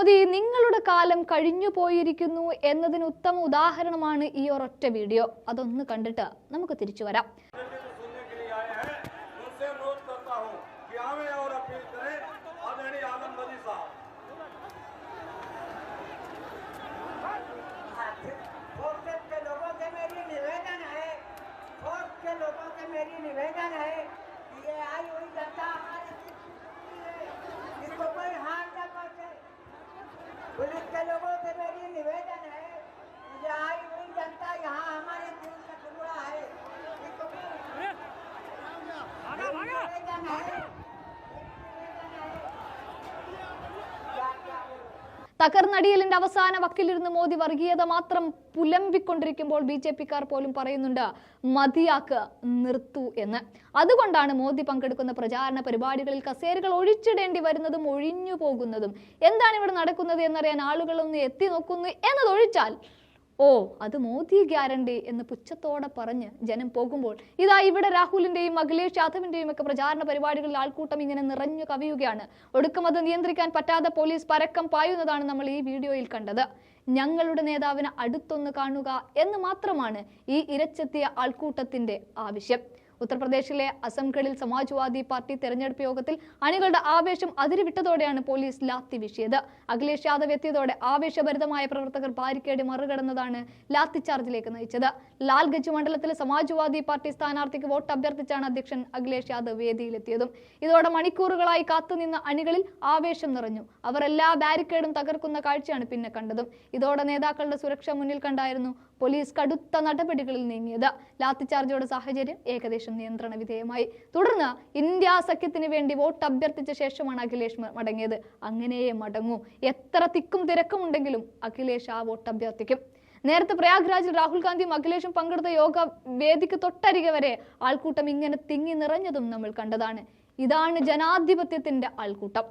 മോദി നിങ്ങളുടെ കാലം കഴിഞ്ഞു പോയിരിക്കുന്നു എന്നതിന് ഉത്തമ ഉദാഹരണമാണ് ഈ ഒരൊറ്റ വീഡിയോ അതൊന്ന് കണ്ടിട്ട് നമുക്ക് തിരിച്ചു വരാം सुनने के लिए लोगों से मेरी निवेदन है തകർന്നടിയലിന്റെ അവസാന വക്കിലിരുന്ന് മോദി വർഗീയത മാത്രം പുലമ്പിക്കൊണ്ടിരിക്കുമ്പോൾ ബി ജെ പിക്കാർ പോലും പറയുന്നുണ്ട് മതിയാക്ക് നിർത്തു എന്ന്. അതുകൊണ്ടാണ് മോദി പങ്കെടുക്കുന്ന പ്രചാരണ പരിപാടികളിൽ കസേരകൾ ഒഴിച്ചിടേണ്ടി വരുന്നതും ഒഴിഞ്ഞു പോകുന്നതും. എന്താണ് ഇവിടെ നടക്കുന്നത് എന്നറിയാൻ ആളുകളൊന്ന് എത്തി നോക്കുന്നു. എന്നതൊഴിച്ചാൽ ഓ അത് മോദി ഗ്യാരണ്ടി എന്ന് പുച്ഛത്തോടെ പറഞ്ഞ് ജനം പോകുമ്പോൾ ഇതാ ഇവിടെ രാഹുലിന്റെയും അഖിലേഷ് യാദവിന്റെയും ഒക്കെ പ്രചാരണ പരിപാടികളിൽ ആൾക്കൂട്ടം ഇങ്ങനെ നിറഞ്ഞു കവിയുകയാണ്. ഒടുക്കം അത് നിയന്ത്രിക്കാൻ പറ്റാതെ പോലീസ് പരക്കം പായുന്നതാണ് നമ്മൾ ഈ വീഡിയോയിൽ കണ്ടത്. ഞങ്ങളുടെ നേതാവിനെ അടുത്തൊന്ന് കാണുക എന്ന് മാത്രമാണ് ഈ ഇരച്ചെത്തിയ ആൾക്കൂട്ടത്തിന്റെ ആവശ്യം. ഉത്തർപ്രദേശിലെ അസംഗഡിൽ സമാജ്വാദി പാർട്ടി തെരഞ്ഞെടുപ്പ് യോഗത്തിൽ അണികളുടെ ആവേശം അതിരുവിട്ടതോടെയാണ് പോലീസ് ലാത്തി വീശിയത്. അഖിലേഷ് യാദവ് എത്തിയതോടെ ആവേശഭരിതമായ പ്രവർത്തകർ ബാരിക്കേഡ് മറികടന്നതാണ് ലാത്തി ചാർജിലേക്ക് നയിച്ചത്. ലാൽഗഞ്ച് മണ്ഡലത്തിലെ സമാജ്വാദി പാർട്ടി സ്ഥാനാർത്ഥിക്ക് വോട്ട് അഭ്യർത്ഥിച്ചാണ് അധ്യക്ഷൻ അഖിലേഷ് യാദവ് വേദിയിലെത്തിയതും. ഇതോടെ മണിക്കൂറുകളായി കാത്തുനിന്ന അണികളിൽ ആവേശം നിറഞ്ഞു. അവർ എല്ലാ ബാരിക്കേഡും തകർക്കുന്ന കാഴ്ചയാണ് പിന്നെ കണ്ടതും. ഇതോടെ നേതാക്കളുടെ സുരക്ഷ മുന്നിൽ കണ്ടായിരുന്നു പോലീസ് കടുത്ത നടപടികളിൽ നീങ്ങിയത്. ലാത്തിചാർജോടെ സാഹചര്യം ഏകദേശം നിയന്ത്രണ വിധേയമായി. തുടർന്ന് ഇന്ത്യ സഖ്യത്തിന് വേണ്ടി വോട്ട് അഭ്യർത്ഥിച്ച ശേഷമാണ് അഖിലേഷ് മടങ്ങിയത്. അങ്ങനെയേ മടങ്ങൂ. എത്ര തിക്കും തിരക്കും ഉണ്ടെങ്കിലും അഖിലേഷ് ആ വോട്ട് അഭ്യർത്ഥിക്കും. നേരത്തെ പ്രയാഗ്രാജിൽ രാഹുൽ ഗാന്ധിയും അഖിലേഷും പങ്കെടുത്ത യോഗ വേദിക്ക് തൊട്ടരികെ വരെ ആൾക്കൂട്ടം ഇങ്ങനെ തിങ്ങി നിറഞ്ഞതും നമ്മൾ കണ്ടതാണ്. ഇതാണ് ജനാധിപത്യത്തിന്റെ ആൾക്കൂട്ടം.